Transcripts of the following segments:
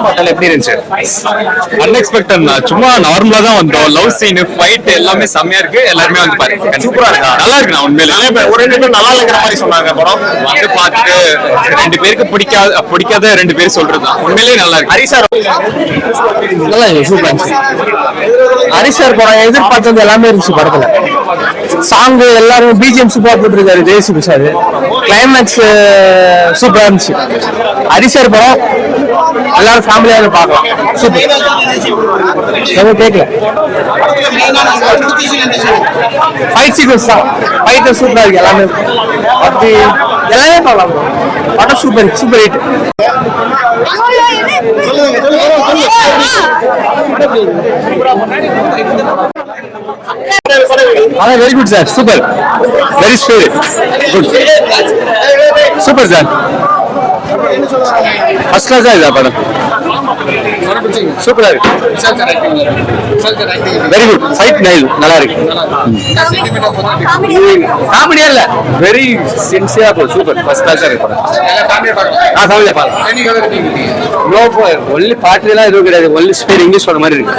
படம் பார்த்தா எப்படி இருந்துச்சு? அன்எக்ஸ்பெக்டட் சும்மா நார்மலா தான் வந்தோம். லவ் சீன் ஃபைட் எல்லாமே செம்மையா இருக்கு. எல்லாருமே வந்து பாருங்க சூப்பரா இருக்கா? நல்லா இருக்கு நான் உண்மையில. ஒரு ரெண்டு பேர் நல்லா இல்லைங்கிற மாதிரி சொன்னாங்க படம். வந்து பார்த்துட்டு ரெண்டு பேருக்கு பிடிக்காத பிடிக்காத ரெண்டு பேர் சொல்றதுதான் உண்மையிலேயே நல்லா இருக்கு. ஹரி சார். நல்லா இருக்கு சூப்பர் ஹரிஷர் படம் எதிர்பார்த்தது எல்லாமே இருந்துச்சு படத்துல. சாங் எல்லாரும் பிஜிஎம் சூப்பரா போட்டிருக்காரு ஜெயசுகு சார். கிளைமேக்ஸ் சூப்பரா இருந்துச்சு. ஹரிஷர் படம் எல்லாரும் ஃபேமிலியாக பார்க்கலாம். சூப்பர். எதுவும் கேட்கல ஃபைட் சீக்வன்ஸ் தான். ஃபைட்டு சூப்பராக இருக்கு எல்லாமே. அப்படி எல்லாமே பார்க்கலாம் படம் சூப்பர் சூப்பர் ஹிட் அதான் very good sir super very spirit good super sir first class இதா படம்? சூப்பரா இருக்கு. வெரி குட் ஃபைட் நைல் நல்லா இருக்கு. காமெடியா இல்ல. வெரி சின்சியரா போகுது. சூப்பர் ஃபர்ஸ்ட் கிளாஸ் இருக்கு படம். ஆ ஃபேமிலியா பார்க்கலாம் நோ ஒன்லி பாட்டு எல்லாம் எதுவும் கிடையாது. ஒன்லி ஸ்பீட் இங்கிலீஷ் சொல்ற மாதிரி இருக்கு.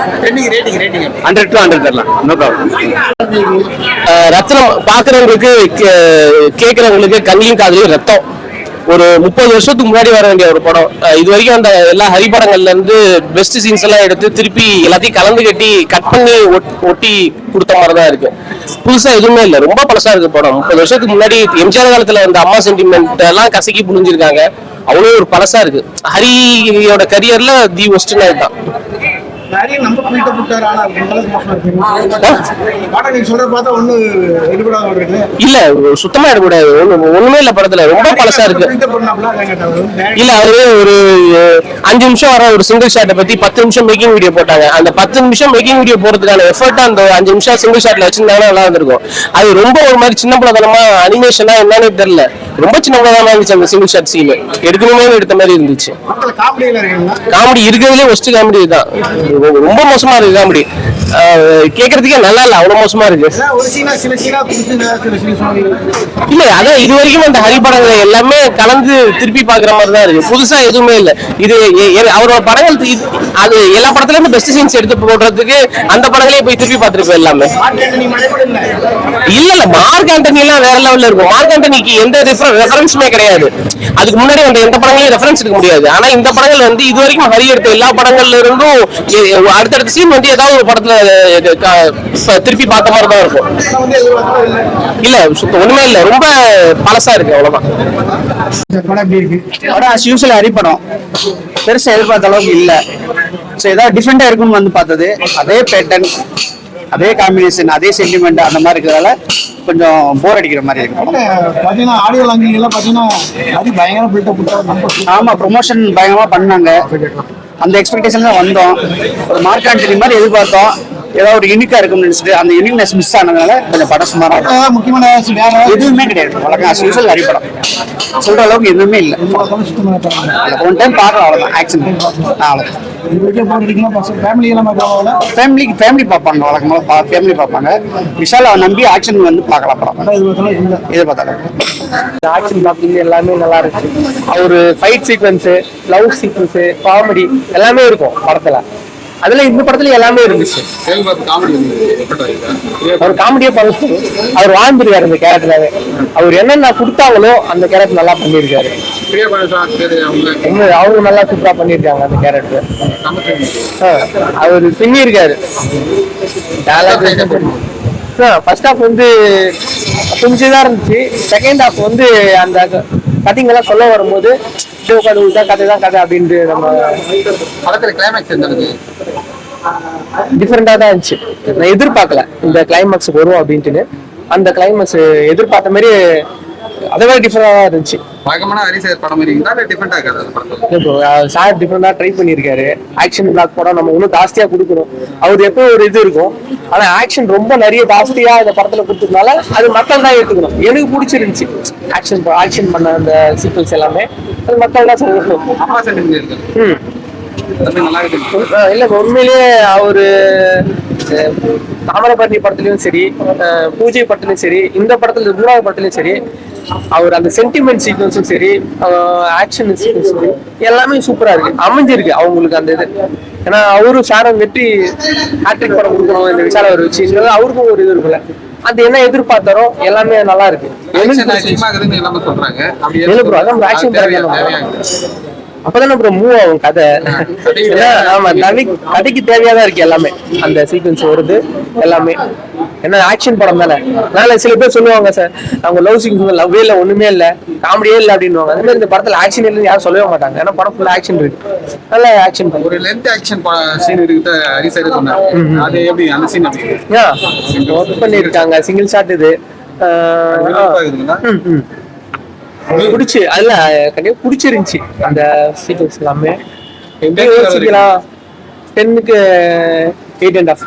ஹண்ட்ரட் டு ஹண்ட்ரட் தரலாம். நோ ப்ராப்ளம் ரத்தனம் பாக்குறவங்களுக்கு கேட்குறவங்களுக்கு கண்ணியும் காதலையும் ரத்தம். ஒரு முப்பது வருஷத்துக்கு முன்னாடி வர வேண்டிய ஒரு படம். இது வரைக்கும் அந்த எல்லா ஹரி படங்கள்ல இருந்து பெஸ்ட் சீன்ஸ் எல்லாம் எடுத்து திருப்பி எல்லாத்தையும் கலந்து கட்டி கட் பண்ணி ஒட்- ஒட்டி கொடுத்த மாதிரி தான் இருக்கு. புதுசா எதுவுமே இல்லை. ரொம்ப பழசா இருக்கு படம். முப்பது வருஷத்துக்கு முன்னாடி எம்ஜிஆர் காலத்துல இந்த அம்மா சென்டிமெண்ட் எல்லாம் கசக்கி புரிஞ்சிருக்காங்க. அவ்வளோ ஒரு பழசா இருக்கு. ஹரியோட கரியர்ல தி ஒஸ்ட்னா தான். நிறைய நம்ம பில்டப் விட்டாரு ஆனா இந்த அளவுக்கு மோசமா இருக்கு. பாட்டா நீங்க சொல்ற பார்த்தா ஒண்ணு எடுபடாத ஒரு இருக்கு. இல்ல சுத்தமா எடுக்கக்கூடாது ஒண்ணு ஒண்ணுமே இல்ல படத்துல. ரொம்ப பழசா இருக்கு. இல்ல அவரு ஒரு அஞ்சு நிமிஷம் வர ஒரு சிங்கிள் ஷாட்டை பத்தி பத்து நிமிஷம் மேக்கிங் வீடியோ போட்டாங்க. அந்த பத்து நிமிஷம் மேக்கிங் வீடியோ போறதுக்கான எஃபர்ட் அந்த அஞ்சு நிமிஷம் சிங்கிள் ஷாட்ல வச்சிருந்தாங்கன்னா நல்லா இருந்திருக்கும் அது ரொம்ப ஒரு மாதிரி சின்ன பிள்ளைத்தனமா அனிமேஷனா என்னன்னு தெரியல. ரொம்ப சின்ன பிள்ளைதனமா இருந்துச்சு அந்த சிங்கிள் ஷாட் சீன் எடுக்கணுமே எடுத்த மாதிரி இருந்துச்சு. காமெடி இருக்கிறதுலே ஒஸ்ட் காமெடி தான் ரொம்ப மோசமா இருக்கு காமெடி. கேக்குறதுக்கே நல்லா இல்ல அவ்வளவு மோசமா இருக்கு. இல்ல அதான் இது வரைக்கும் அந்த ஹரி படங்கள் எல்லாமே கலந்து திருப்பி பாக்குற மாதிரி தான் இருக்கு. புதுசா எதுவுமே இல்ல. இது அவரோட படங்கள் அது எல்லா படத்துலயுமே பெஸ்ட் சீன்ஸ் எடுத்து போடுறதுக்கு அந்த படங்களே போய் திருப்பி பார்த்திருப்போம் எல்லாமே. இல்ல இல்ல மார்க் ஆண்டனி எல்லாம் வேற லெவல்ல இருக்கும். மார்க் ஆண்டனிக்கு எந்த ரெஃபரன்ஸுமே கிடையாது. அதுக்கு முன்னாடி வந்த எந்த படங்களையும் ரெஃபரன்ஸ் எடுக்க முடியாது. ஆனா இந்த படங்கள் வந்து இது வரைக்கும் ஹரி எடுத்த எல்லா படங்கள்ல இருந்தும் அடுத்தடுத்த சீன் வந்து ஏதாவது ஒரு படத்துல திருப்பி பார்த்த மாதிரி தான் இருக்கும். இல்ல ஒண்ணுமே இல்ல. ரொம்ப பழசா இருக்கு அவ்வளவுதான். இந்த படம் as usual ஹரி படம். பெருசா எதிர்பார்த்த அளவுக்கு இல்ல. ஸோ ஏதாவது டிஃப்ரெண்டா இருக்கும்னு வந்து பார்த்தது. அதே பேட்டர்ன் அதே காம்பினேஷன் அதே சென்டிமெண்ட் அந்த மாதிரி இருக்கிறதால கொஞ்சம் போர் அடிக்கிற மாதிரி இருக்கு. இல்ல, பாத்தீங்கன்னா ஆடியோ லாங்கிங் எல்லாம் பாத்தீங்கன்னா அது பயங்கர பில்டப் விட்டாரு நம்ம ஆமா ப்ரொமோஷன் பயங்கரமா பண்ணாங்க. அந்த எக்ஸ்பெக்டேஷன் தான் வந்தோம். ஒரு மார்க் ஆண்டனி மாதிரி எதிர்பார்த்தோம். ஏதாவது ஒரு யூனிக்கா இருக்கும்னு நினைச்சிட்டு அந்த யூனிக்னஸ் மிஸ் ஆனதுனால கொஞ்சம் படம் சுமாரா முக்கியமான எதுவுமே கிடையாது. வழக்கம் usual ஹரி படம். சொல்ற அளவுக்கு எதுவுமே இல்லை. ஒன் டைம் பார்க்கலாம் அவ்வளோதான் ஆக்ஷன் அவ்வளோதான் ஃபேமிலிக்கு ஃபேமிலி பார்ப்பாங்க வழக்கமாக பா ஃபேமிலி பார்ப்பாங்க. விஷால் அவன் நம்பி ஆக்ஷன் வந்து பார்க்கலாம் படம். இது பார்த்தா இல்ல. இதை பார்த்தாலும். ஆக்ஷன் பார்க்கிங் எல்லாமே நல்லா இருக்கு. அவரு fight sequence love sequence comedy எல்லாமே இருக்கும் படத்துல. அதுல இந்த படத்துல எல்லாமே இருந்துச்சு. அவர் காமெடியே பண்ணு அவர் வாழ்ந்துருக்காரு இந்த கேரக்டராவே. அவர் என்னென்ன கொடுத்தாங்களோ அந்த கேரக்டர் நல்லா பண்ணியிருக்காரு உண்மை, அவங்க நல்லா சூப்பரா பண்ணியிருக்காங்க அந்த கேரக்டர். அவர் பின்னிருக்காரு ஃபர்ஸ்ட் ஹாஃப் வந்து கொஞ்சம் தான் இருந்துச்சு. செகண்ட் ஹாஃப் வந்து அந்த கதைங்க எல்லாம் சொல்ல வரும்போது "இதோ கதை இதுதான் கதை தான் கதை அப்படின்ட்டு நம்ம படத்துல கிளைமேக்ஸ் எந்த அளவுக்கு? டிஃப்ரெண்டா தான் இருந்துச்சு. நான் எதிர்பார்க்கல இந்த கிளைமேக்ஸ் வரும் அப்படின்ட்டு அந்த கிளைமேக்ஸ் எதிர்பார்த்த மாதிரி அதை விட டிஃப்ரெண்டா தான் இருந்துச்சு. வழக்கமான ஹரிசேர் படம் இருக்கீங்களா சார் டிஃப்ரெண்டா ட்ரை பண்ணியிருக்காரு. ஆக்ஷன் பிளாக் படம் நம்ம இன்னும் ஜாஸ்தியா கொடுக்கணும். அவர் எப்போ ஒரு இது இருக்கும் ஆனா ஆக்ஷன் ரொம்ப நிறைய ஜாஸ்தியா இந்த படத்துல கொடுத்ததுனால அது மக்கள் தான் எடுத்துக்கணும் எனக்கு பிடிச்சிருந்துச்சு. ஆக்ஷன் ஆக்ஷன் பண்ண அந்த சீக்வன்ஸ் எல்லாமே. அது மக்கள் தான் சொல்லணும். ம். இல்ல உண்மையிலேயே அவரு தாமிரபரணி படத்துலயும் சரி பூஜை படத்துலயும் சரி இந்த படத்துல மூணாவது படத்துலயும் சரி அவர் அந்த சென்டிமெண்ட் சீக்வன்ஸும் சரி ஆக்ஷன் சீக்வன்ஸும் சரி எல்லாமே சூப்பரா இருக்கு. அமைஞ்சிருக்கு அவங்களுக்கு அந்த இது. ஏன்னா அவரும் சாரம் வெற்றி ஹேட்ரிக் படம் கொடுக்கணும் இந்த விஷால ஒரு வச்சு அவருக்கும் ஒரு இது இருக்குல்ல. அது என்ன எதிர்பார்த்தாரோ எல்லாமே நல்லா இருக்கு. எனக்கு அதிகமாகுதுன்னு அப்பதானே ப்ரோ மூவ் ஆகும் கதை. ஆமா கதை கதைக்கு தேவையா தான் இருக்கு எல்லாமே. அந்த சீக்வன்ஸ் வருது எல்லாமே. ஏன்னா ஆக்ஷன் படம் தானே. அதனால சில பேர் சொல்லுவாங்க சார் அவங்க லவ் சீக்வன்ஸ் லவ்வே இல்ல ஒண்ணுமே இல்ல. காமெடியே இல்ல அப்படின்னு அதே மாதிரி இந்த படத்துல ஆக்ஷன் இல்லைன்னு யாரும் சொல்லவே மாட்டாங்க. ஏன்னா படம் ஃபுல்லா ஆக்ஷன் இருக்கு. நல்ல ஆக்ஷன் ஒரு லென்த் ஆக்ஷன் சீன் இருக்கு ஹரிசைடு சொன்னாரு. அது எப்படி அந்த சீன் அப்படி ஒர்க் பண்ணிருக்காங்க சிங்கிள் ஷாட் இது ஆஹ், விறுவிறுப்பா இருக்குதுங்களா? ம், ம். பிடிச்சி அதுல கண்டிப்பா பிடிச்சிருந்துச்சு அந்த சீக்வன்ஸ் எல்லாமே. எப்படி யோசிக்கலாம் டென்னுக்கு எயிட் அண்ட் ஆஃப்